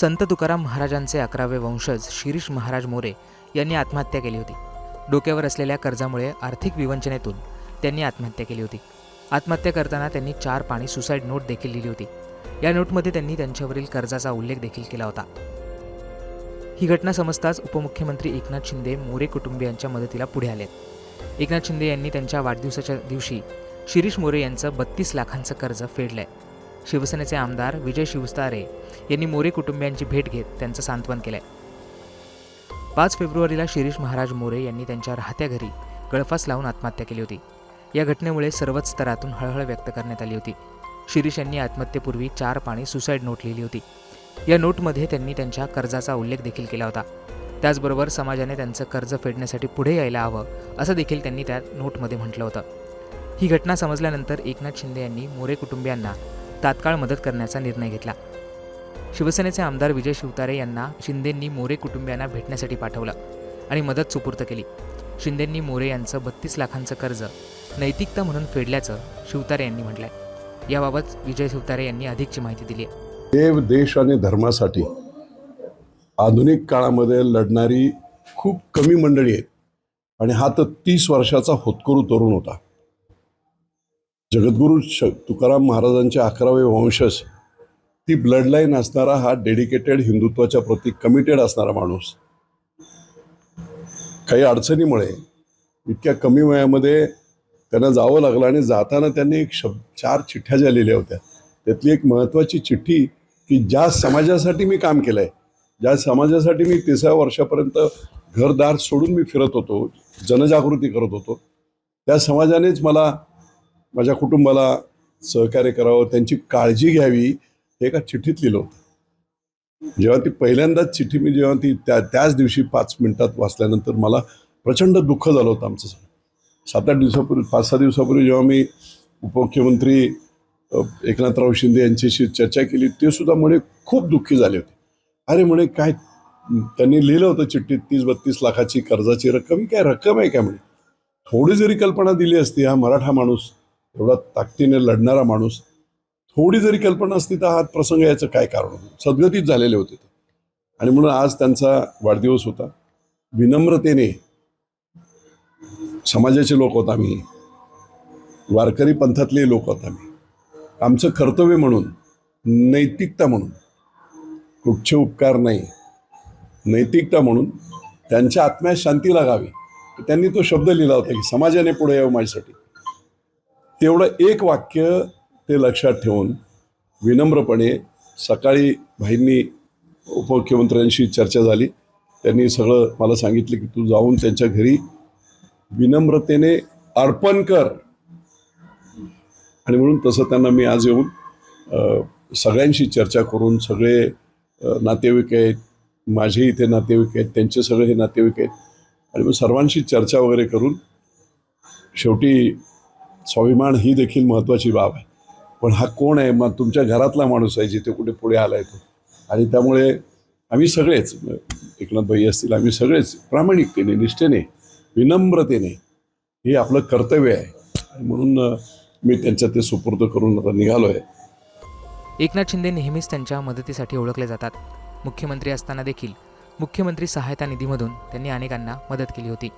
संत तुकाराम महाराजांचे अकरावे वंशज शिरीष महाराज मोरे यांनी आत्महत्या केली होती. डोक्यावर असलेल्या कर्जामुळे आर्थिक विवंचनेतून त्यांनी आत्महत्या केली होती. आत्महत्या करताना त्यांनी चार पाणी सुसाईड नोट देखील लिहिली होती. या नोटमध्ये त्यांनी त्यांच्यावरील कर्जाचा उल्लेख देखील केला होता. ही घटना समजताच उपमुख्यमंत्री एकनाथ शिंदे मोरे कुटुंबियांच्या मदतीला पुढे आलेत. एकनाथ शिंदे यांनी त्यांच्या वाढदिवसाच्या दिवशी शिरीष मोरे यांचं बत्तीस लाखांचं कर्ज फेडलं आहे शिवसेनेचे आमदार विजय शिवस्तारे यांनी मोरे कुटुंबियांची भेट घेत त्यांचं सांत्वन केलंय. पाच फेब्रुवारीला शिरीष महाराज मोरे यांनी त्यांच्या राहत्या घरी गळफास लावून आत्महत्या केली होती. या घटनेमुळे सर्वच स्तरातून हळहळ व्यक्त करण्यात आली होती. शिरीष यांनी आत्महत्येपूर्वी चार पाणी सुसाईड नोट लिहिली होती. या नोटमध्ये त्यांनी त्यांच्या कर्जाचा उल्लेख देखील केला होता. त्याचबरोबर समाजाने त्यांचं कर्ज फेडण्यासाठी पुढे यायला हवं असं देखील त्यांनी त्या नोटमध्ये म्हटलं होतं. ही घटना समजल्यानंतर एकनाथ शिंदे यांनी मोरे कुटुंबियांना तात्काळ मदत करण्याचा निर्णय घेतला. शिवसेनेचे आमदार विजय शिवतारे यांना शिंदेंनी मोरे कुटुंबियांना भेटण्यासाठी पाठवलं आणि मदत सुपूर्त केली. शिंदेंनी मोरे यांचं बत्तीस लाखांचं कर्ज नैतिकता म्हणून फेडल्याचं शिवतारे यांनी म्हटलंय. याबाबत विजय शिवतारे यांनी अधिकची माहिती दिली आहे. देव देश आणि धर्मासाठी आधुनिक काळामध्ये लढणारी खूप कमी मंडळी आहेत. आणि हा तर तीस वर्षाचा होतकरू तरुण होता. जगद्गुरू श तुकाराम महाराजांचे अकरावे वंशज ती ब्लड लाईन असणारा हा डेडिकेटेड हिंदुत्वाच्या प्रती कमिटेड असणारा माणूस. काही अडचणीमुळे इतक्या कमी वयामध्ये त्यांना जावं लागलं आणि जाताना त्यांनी एक शब्द चार चिठ्ठ्या ज्या लिहिल्या होत्या त्यातली एक महत्त्वाची चिठ्ठी की ज्या समाजासाठी मी काम केलं आहे ज्या समाजासाठी मी तिसऱ्या वर्षापर्यंत घरदार सोडून मी फिरत होतो जनजागृती करत होतो त्या समाजानेच मला माझ्या कुटुंबाला सहकार्य करावं त्यांची काळजी घ्यावी हे एका चिठ्ठीत लिहिलं होतं. जेव्हा ती पहिल्यांदाच चिठ्ठी मी जेव्हा ती त्या त्याच दिवशी पाच मिनिटात वाचल्यानंतर मला प्रचंड दुःख झालं होतं आमचं सगळं. सात आठ दिवसापूर्वी पाच सहा दिवसापूर्वी जेव्हा मी उपमुख्यमंत्री एकनाथराव शिंदे यांच्याशी चर्चा केली ते सुद्धा म्हणे खूप दुःखी झाले होते. अरे म्हणे काय त्यांनी लिहिलं होतं चिठ्ठीत तीस बत्तीस लाखाची कर्जाची रक्कम ही काय रक्कम आहे काय म्हणे? थोडी जरी कल्पना दिली असती हा मराठा माणूस एवढा ताकदीने लढणारा माणूस थोडी जरी कल्पना असती तर हा प्रसंग याचं काय कारण होतं? सद्गतीत झालेले होते ते. आणि म्हणून आज त्यांचा वाढदिवस होता. विनम्रतेने समाजाचे लोक होत आम्ही. वारकरी पंथातले लोक होत आम्ही. आमचं कर्तव्य म्हणून नैतिकता म्हणून कुठचे उपकार नाही. नैतिकता म्हणून त्यांच्या आत्म्यात शांती लागावी. त्यांनी तो शब्द लिहिला होता की समाजाने पुढे यावं माझ्यासाठी. तेवढं एक वाक्य ते लक्षात ठेवून विनम्रपणे सकाळी भाईंनी उपमुख्यमंत्र्यांशी चर्चा झाली. त्यांनी सगळं मला सांगितलं की तू जाऊन त्यांच्या घरी विनम्रतेने अर्पण कर. आणि म्हणून तसं त्यांना मी आज येऊन सगळ्यांशी चर्चा करून सगळे नातेवाईक आहेत माझे इथे नातेवाईक आहेत त्यांचे सगळे हे नातेवाईक आहेत. आणि मग सर्वांशी चर्चा वगैरे करून शेवटी स्वाभिमान ही देखील महत्त्वाची बाब आहे. पण हा कोण आहे? मग तुमच्या घरातला माणूस आहे जिथे कुठे पुढे आला आहे तो. आणि त्यामुळे आम्ही सगळेच एकनाथ भाई असतील आम्ही सगळेच प्रामाणिकतेने निष्ठेने विनम्रतेने हे आपलं कर्तव्य आहे. आणि म्हणून मी त्यांच्या ते सुपूर्द करून आता निघालो आहे एकनाथ शिंदे नेहमीच त्यांच्या मदतीसाठी ओळखले जातात. मुख्यमंत्री असताना देखील मुख्यमंत्री सहायता निधीमधून त्यांनी अनेकांना मदत केली होती.